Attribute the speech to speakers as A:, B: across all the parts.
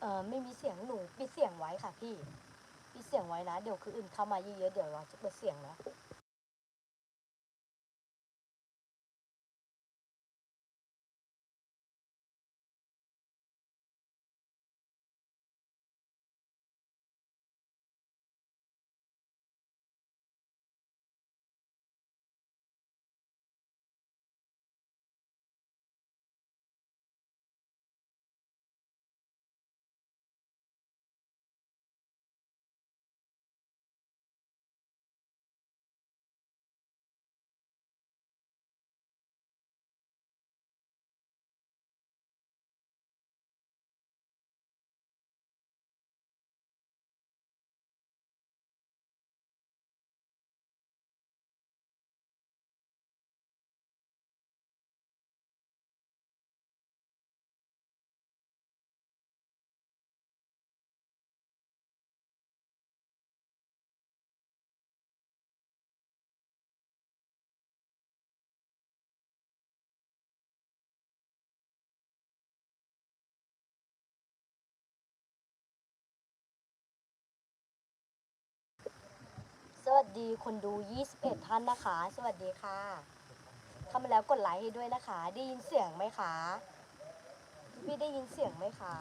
A: เอ่อไม่มีเสียงหนูปิดเสียงไว้ค่ะพี่ปิดเสียงไว้นะ เดี๋ยวคืออื่นเข้ามาเยอะๆเดี๋ยวเราจะเปิดเสียงนะ วัสดีคนดู 21 ท่านนะคะ สวัสดีค่ะ เข้ามาแล้วกดไลค์ให้ด้วยนะคะ ได้ยินเสียงไหมคะ พี่ได้ยินเสียงไหมคะ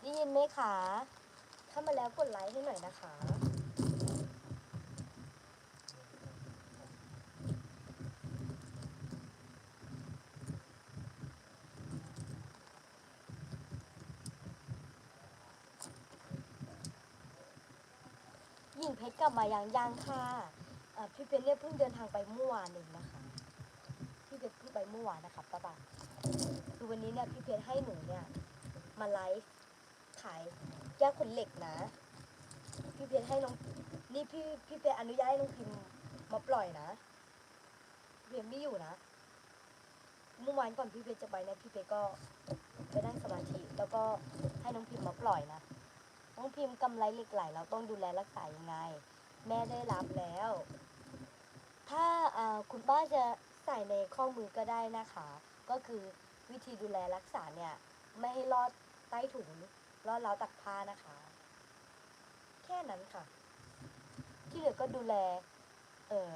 A: ได้ยินไหมคะ เข้ามาแล้วกดไลค์ให้หน่อยนะคะ หญิง เพชรกลับมาอยังยังค่ะพี่เพชรเนี่ยเพิ่งเดินทางไปเมื่อวานเองนะคะพี่เพชรเพิ่งไปเมื่อวานนะคะป้าบ่าคือวันนี้เนี่ยพี่เพชรให้หนูเนี่ยมาไลฟ์ขายแก้วขนเหล็กนะ พี่เพชรให้น้องนี่พี่พี่เพชรอนุญาตให้น้องพิมพ์มาปล่อยนะเพี่เพชรไม่อยู่นะเมื่อวานก่อนพี่เพชรจะไปเนี่ยพี่เพชรก็ไปนั่งสมาธิแล้วก็ให้น้องพิมพ์มาปล่อยนะ น้องพิมพ์กำไรเหล็กไหลเราต้องดูแลรักษายังไง แม่ได้รับแล้ว ถ้าคุณป้าจะใส่ในข้อมือก็ได้นะคะ ก็คือวิธีดูแลรักษาเนี่ย ไม่ให้ลอดใต้ถุงลอดราวตักผ้านะคะ แค่นั้นค่ะ ที่เหลือก็ดูแล เออ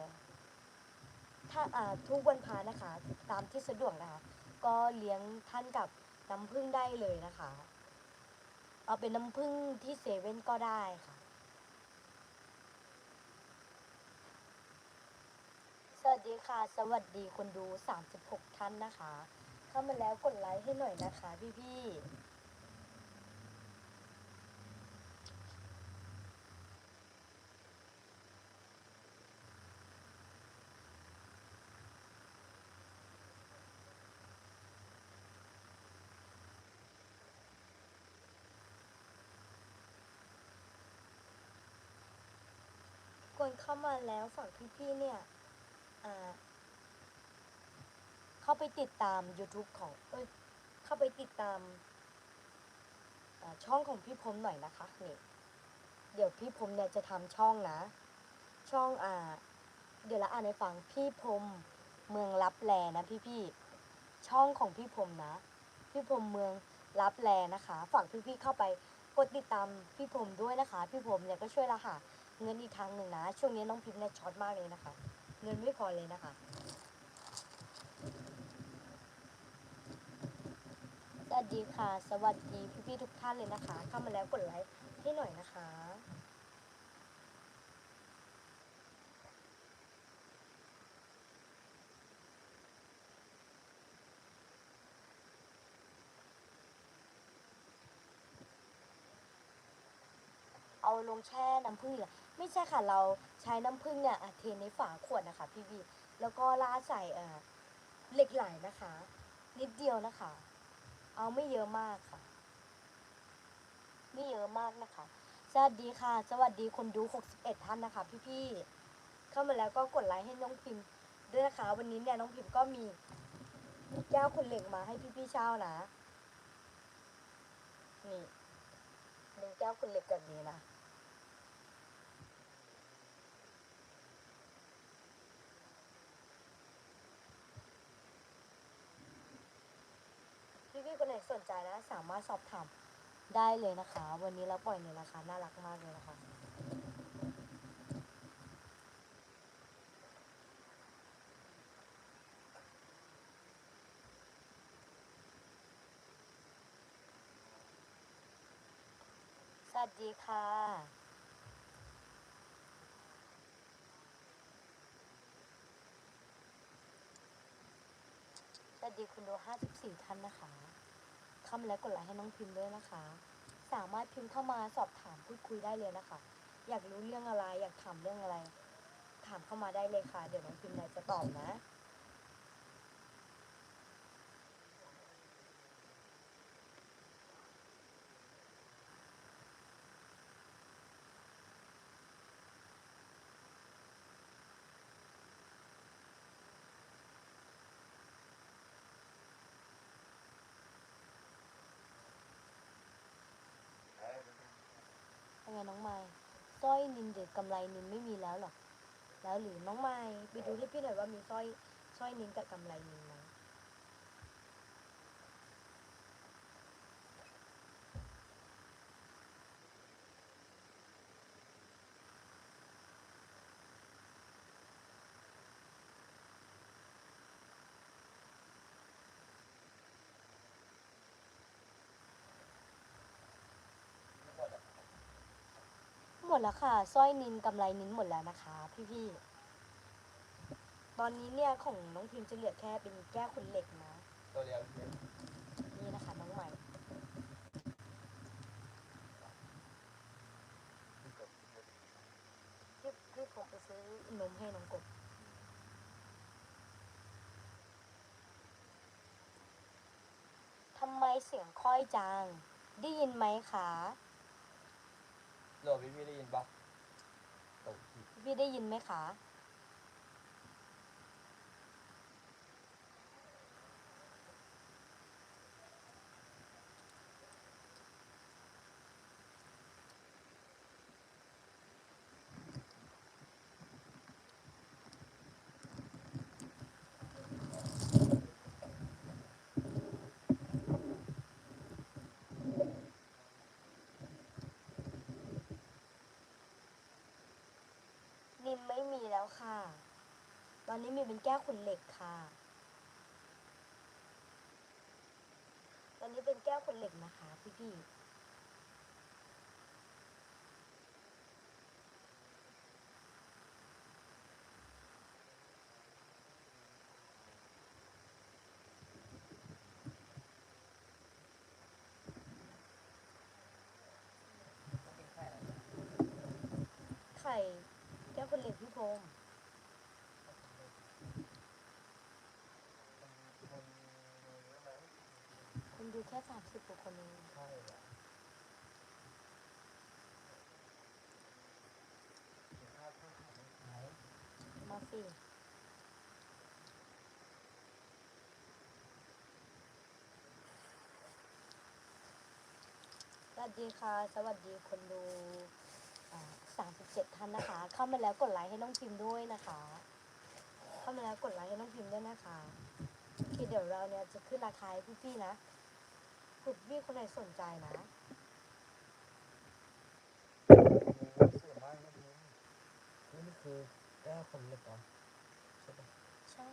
A: ถ้าอ่าทุกวันพานะคะ ตามที่สะดวกนะคะ ก็เลี้ยงท่านกับน้ำผึ้งได้เลยนะคะ เอาเป็นน้ำผึ้งที่เซเว่นก็ได้ค่ะ สวัสดีค่ะ สวัสดีคนดู 36 ท่านนะคะ เข้ามาแล้วกดไลค์ให้หน่อยนะคะพี่ๆ คนเข้ามาแล้วฝากพี่ๆเนี่ยเข้าไปติดตาม YouTube ของเอ้ยเข้าไปติดตามาช่องของพี่พรมหน่อยนะคะนี่เดี๋ยวพี่พรมเนี่ยจะทำช่องนะ ช่องอ่า เดี๋ยวละอ่านให้ฟังพี่พรมเมืองลับแลนะพี่ๆช่องของพี่พรมนะ พี่พรมเมืองลับแลนะคะ ฝากพี่ๆเข้าไปกดติดตามพี่พรมด้วยนะคะ พี่พรมเนี่ยก็ช่วยละค่ะ เงินอีกทางหนึ่งนะ ช่วงนี้น้องพิมพ์เนี่ยช็อตมากเลยนะคะ เงินไม่พอเลยนะคะ สวัสดีค่ะ สวัสดีพี่ๆทุกท่านเลยนะคะ เข้ามาแล้วกดไลค์ให้หน่อยนะคะเอาลงแช่น้ำผึ้งเหรอ ไม่ใช่ค่ะเราใช้น้ำผึ้งเนี่ยเทในฝาขวดนะคะพี่ๆแล้วก็ราดใส่เหล็กไหลนะคะ นิดเดียวนะคะ เอาไม่เยอะมากค่ะ ไม่เยอะมากนะคะ สวัสดีค่ะ สวัสดีคนดู 61 ท่านนะคะ พี่ๆเข้ามาแล้วก็กดไลค์ให้น้องพิมพ์ด้วยนะคะ วันนี้เนี่ยน้องพิมพ์ก็มีแก้วคนเหล็กมาให้พี่ๆเช่านะนี่ดูแก้วคุณเหล็กแบบนี้นะ พี่ๆคนไหน สนใจนะสามารถสอบถามได้เลยนะคะ วันนี้เราปล่อยในราคาน่ารักมากเลยนะคะ สวัสดีค่ะสวัสดีคุณดู54 ท่านนะคะ เข้ามาแล้วกดไลค์ให้น้องพิมพ์ด้วยนะคะ สามารถพิมพ์เข้ามาสอบถามพูดคุยได้เลยนะคะ อยากรู้เรื่องอะไร อยากถามเรื่องอะไร ถามเข้ามาได้เลยค่ะ เดี๋ยวน้องพิมพ์เนี่ยจะตอบนะ ไงน้องไม้สร้อยนินหรือกำไรนินไม่มีแล้วหรอแล้วหรือน้องไม้ไปดูให้พี่หน่อยว่ามีสร้อยสร้อยนินกับกำไรนินไหม หม ดแล้วค่ะสร้อยนินกำไรนินหมดแล้วนะคะ พี่ๆ ตอนนี้เนี่ยของน้องพิมจะเหลือแค่เป็นแก้วขนเหล็กนะ
B: ตัวเดียว
A: นี่นะคะน้องใหม่พี่พี่ผมไปซื้อนมให้น้องกบทำไมเสียงค่อยจัง ได้ยินไหมคะ
B: โหลพี่พี่ได้ยินปะตกพี่
A: ได้ยินไหมคะ ค่ะ ตอนนี้มีเป็นแก้วขุนเหล็กค่ะ ตอนนี้เป็นแก้วขุนเหล็กนะคะพี่พี่ไข่แก้วคนเหล็กพี่พงษ์ แค่สามสิบกว่าคนเอง
B: ใช่
A: มาสิสวัสดีค่ะ สวัสดีคนดูสามสิบเจ็ดท่านนะคะ เข้ามาแล้วกดไลค์ให้น้องพิมพ์ด้วยนะคะ เข้ามาแล้วกดไลค์ให้น้องพิมพ์ด้วยนะคะโอเคเดี๋ยวเราเนี่ยจะขึ้นราคาให้พี่ๆนะ คุณพี่คนไหนสนใจนะ
B: สวยมากนะพี่นี่คือแก้วคนเล็กเหรอใช่ปะ
A: ใช่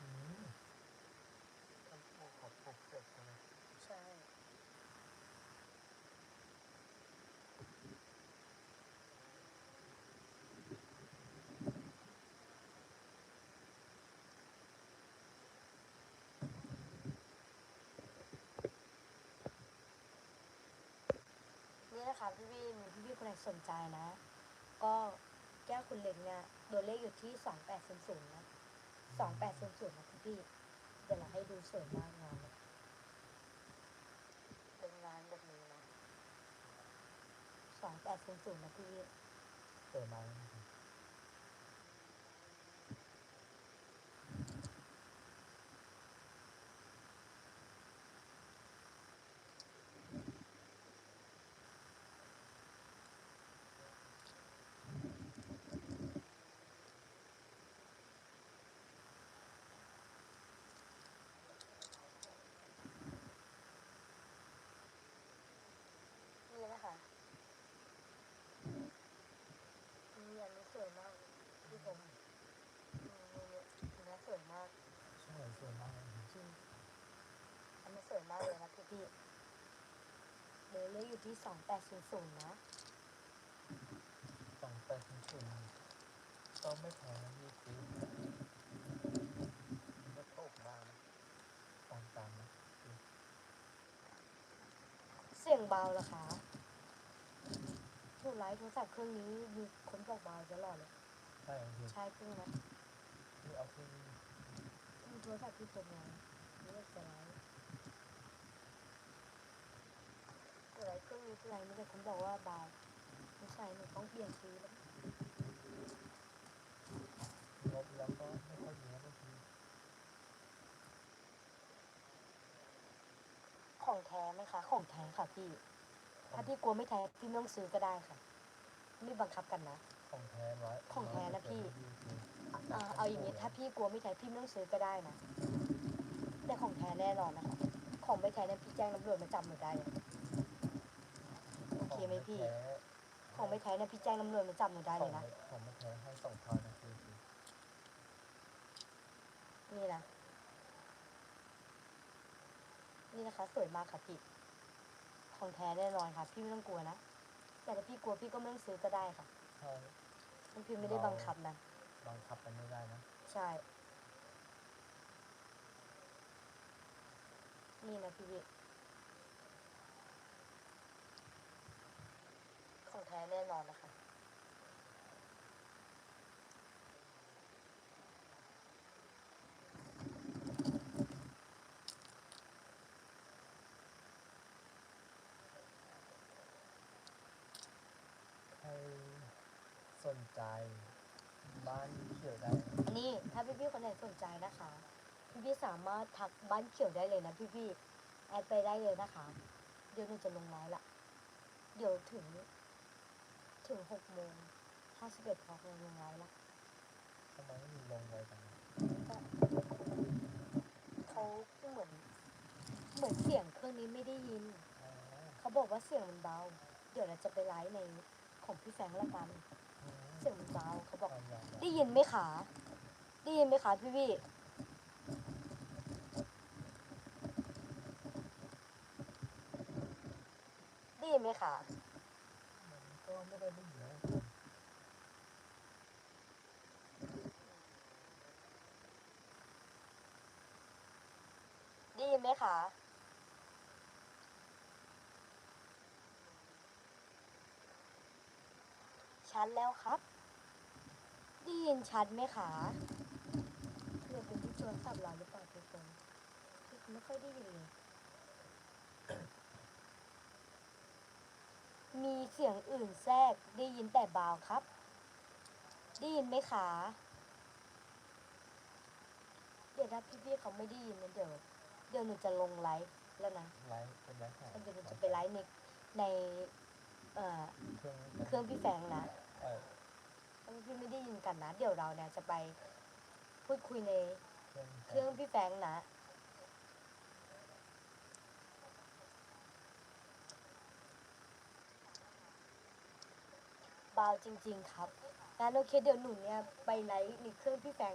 B: อืมมันปลูกของปลูกเสร็จใช่ไหม
A: ใช่ นี่นะคะ พี่พี่มีพี่พี่คนไหนสนใจนะ ก็แก้วคุณเล็กเนี่ยตัวเลขอยู่ที่สองแปดศูนย์ศูนย์นะสองแปดศูนย์ศูนย์นะพี่พี่เดี๋ยวเราให้ดูสวยมากงานเลยเป็นงานแบบนี้นะสองแปดศูนย์ศูนย์นะพี่พี่
B: สวยมากนะครับ
A: พี่ เดี๋ยวเลขอยู่ที่สองแปดศูนย์ศูนย์นะ
B: สองแปดศูนย์ศูนย์ต้องไม่แพ้ยี่สิบมันก็ตกบ้างนะตามตามๆนะ
A: เสียงเบาเหรอคะผู้ไลฟ์โทรศัพท์เครื่องนี้มีคนบอกเบาตลอดเลย
B: ใช่คือ
A: ใช่เครื่องนะ
B: ที่เอาที่
A: มีโทรศัพท์ที่ผมไงนี่ก็จะไลฟ์ ผู้ไลฟ์เครื่องนี้ผู้ไลฟ์ไม่ได้คนบอกว่าเบาไม่ใช่หนูต้องเปลี่ยนซื้อแล้ว
B: ลบแล้วก็ไม่ค่อยมีนะบางที
A: ของแท้ไหมคะ ของแท้ค่ะพี่ ถ้าพี่กลัวไม่แท้พี่ไม่ต้องซื้อก็ได้ค่ะ ไม่บังคับกันนะ
B: ของแท้ร้อย
A: ของแท้นะพี่
B: ร้อยเปอร์เซ็นต์
A: อ่าเอาอย่างนี้ถ้าพี่กลัวไม่แท้พี่ไม่ต้องซื้อก็ได้นะ แต่ของแท้แน่นอนนะคะ ของไม่แท้เนี่ยพี่แจ้งตำรวจมาจับหนูได้เลยโอเค ไหมพี่ ของไม่แท้เนี่ยพี่แจ้งตำรวจมาจับหนูได้เลยนะ
B: ของไม่แท้ให้สองพันนะคือคือ
A: นี่นะ นี่นะคะ สวยมากค่ะพี่ ของแท้แน่นอนค่ะ พี่ไม่ต้องกลัวนะ แต่ถ้าพี่กลัวพี่ก็ไม่ต้องซื้อก็ได้ค่ะ
B: ใช่
A: มันพี่ไม่ได้บังคับนะ
B: บังคับกันไม่ได้นะ
A: ใช่ นี่นะพี่วิของ แท้แน่นอนนะคะ
B: ใครสนใจ บ้านเขียวได้
A: อันนี้ถ้าพี่พี่ๆคนไหนสนใจนะคะพี่พี่ๆสามารถทักบ้านเขียวได้เลยนะพี่พี่ๆแอดไปได้เลยนะคะ เดี๋ยวหนูจะลงไลน์ละ เดี๋ยวถึง ถึงหกโมงห้าสิบเอ็ดพอลงไลน์ละ
B: ทำไมไม่มีลงไว้จัง
A: เขาเหมือน เหมือนเสียงเครื่องนี้ไม่ได้ยิน
B: อ๋อ
A: เขาบอกว่าเสียงมันเบา เดี๋ยวเราจะไปไลฟ์ในของพี่แฟรงค์ละกัน
B: อืม
A: เสียงมันเบาเขาบอก
B: ความอยาก
A: ได้ยินไหมคะได้ยินไหมคะพี่พี่ได้ยินไหมคะ
B: มันก็ ได้ยิ
A: นไหมคะชัดแล้วครับ ได้ยินชัดไหมคะเรือเป็นที่โทรศัพท์เราหรือเปล่าทุกคนไม่ค่อยได้ยินเลย มีเสียงอื่นแทรกได้ยินแต่เบาครับ ได้ยินไหมคะ เดี๋ยวถ้าพี่ๆเขาไม่ได้ยินนะเดี๋ยว เดี๋ยวหนูจะลงไลฟ์แล้วนะ
B: ไลฟ์เป็นไลฟ์แข่ง
A: เดี๋ยวหนูจะไปไลฟ์ในในเอ่อ
B: เครื่อง
A: เครื่องพี่แฟงนะ
B: เออ
A: ถ้าพี่ไม่ได้ยินกันนะ เดี๋ยวเราเนี่ยจะไปพูดคุยใน
B: เครื่อง
A: เครื่องพี่แฟงนะ บาจริง ๆ ครับ งั้นโอเคเดี๋ยวหนูเนี่ยไปไลฟ์ในเครื่องพี่แฟง